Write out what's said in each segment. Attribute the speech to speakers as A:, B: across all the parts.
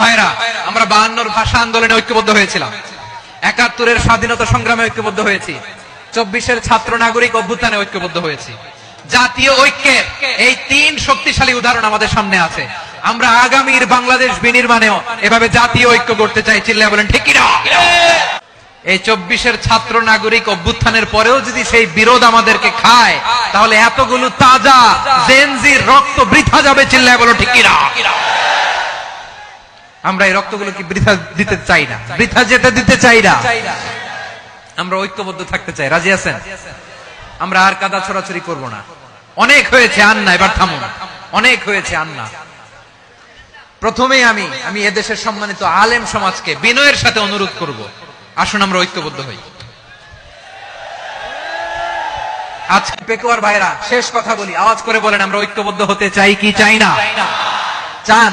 A: ভাইরা, আমরা বাহান্নর ভাষা আন্দোলনে ঐক্যবদ্ধ হয়েছিলাম। একাত্তরের স্বাধীনতা সংগ্রামে ঐক্যবদ্ধ হয়েছি। চব্বিশের ছাত্র নাগরিক অভ্যুত্থানে ঐক্যবদ্ধ হয়েছি। জাতীয় ঐক্যের এই তিন শক্তিশালী উদাহরণ আমাদের সামনে আছে। আমরা আগামীর বাংলাদেশ বিনির্মাণেও এভাবে জাতীয় ঐক্য করতে চাই চিল্লা বলেন, ঠিক কিনা? এই চব্বিশের ছাত্র নাগরিক অভ্যুত্থানের পরেও যদি সেই বিরোধ আমাদেরকে খায়, তাহলে এতগুলো তাজা জেনজির রক্ত বৃথা যাবে, চিল্লায় বলো ঠিক কিনা? আমরা এই রক্তগুলো কি বৃথা দিতে চাই না। বৃথা যেতে দিতে চাই না। আমরা ঐক্যবদ্ধ থাকতে চাই। রাজি আছেন? আমরা আর কাদা ছড়াছড়ি করব না। অনেক হয়েছে আন্না, এবার থামুন। অনেক হয়েছে আন্না। প্রথমেই আমি আমি এদেশের সম্মানিত আলেম সমাজকে বিনয়ের সাথে অনুরোধ করব। আসুন, আমরা ঐক্যবদ্ধ হই। আজকে পেকুয়ার ভাইরা শেষ কথা বলি। আওয়াজ করে বলেন, আমরা ঐক্যবদ্ধ হতে চাই কি চাই না? চান?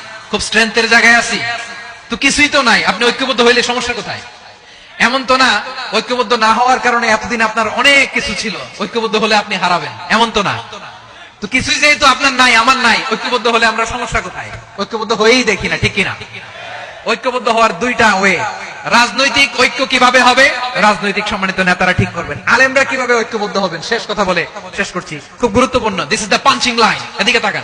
A: খুব স্ট্রেংথের জায়গায় আছি। তো কিছুই তো নাই। আপনি ঐক্যবদ্ধ হইলে সমস্যা কোথায়? এমন তো না, ঐক্যবদ্ধ না হওয়ার কারণে এতদিন আপনার অনেক কিছু ছিল। ঐক্যবদ্ধ হলে আপনি হারাবেন। এমন তো না। তো কিছুই যেহেতু আপনার নাই, আমার নাই, ঐক্যবদ্ধ হলে আমরা সমস্যা কোথায়? ঐক্যবদ্ধ হয়েই দেখি না, ঠিক কিনা? ঐক্যবদ্ধ হওয়ার দুইটা ওয়ে। রাজনৈতিক ঐক্য কীভাবে হবে? রাজনৈতিক সম্মানিত নেতারা ঠিক করবেন। আলেমরা কীভাবে ঐক্যবদ্ধ হবেন? শেষ কথা বলে শেষ করছি। খুব গুরুত্বপূর্ণ। This is the punching line এদিকে তাকান।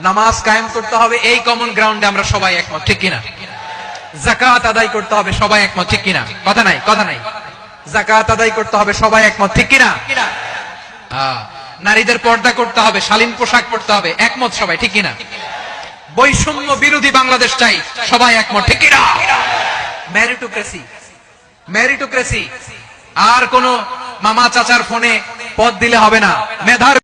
A: নামাজ কায়েম করতে হবে এই কমন গ্রাউন্ডে আমরা সবাই একমত ঠিক কিনা? জাকাত আদায় করতে হবে সবাই একমত ঠিক কিনা? কথা নাই কথা নাই। জাকাত আদায় করতে হবে সবাই একমত ঠিক কিনা? আহ, নারীদের পর্দা করতে হবে শালীন পোশাক পরতে হবে একমত সবাই ঠিক কিনা? বৈষম্য বিরোধী বাংলাদেশ চাই সবাই একমত ঠিক কিনা? ম্যারিটোক্রেসি ম্যারিটোক্রেসি আর কোন মামা চাচার ফোনে পদ দিলে হবে না মেধার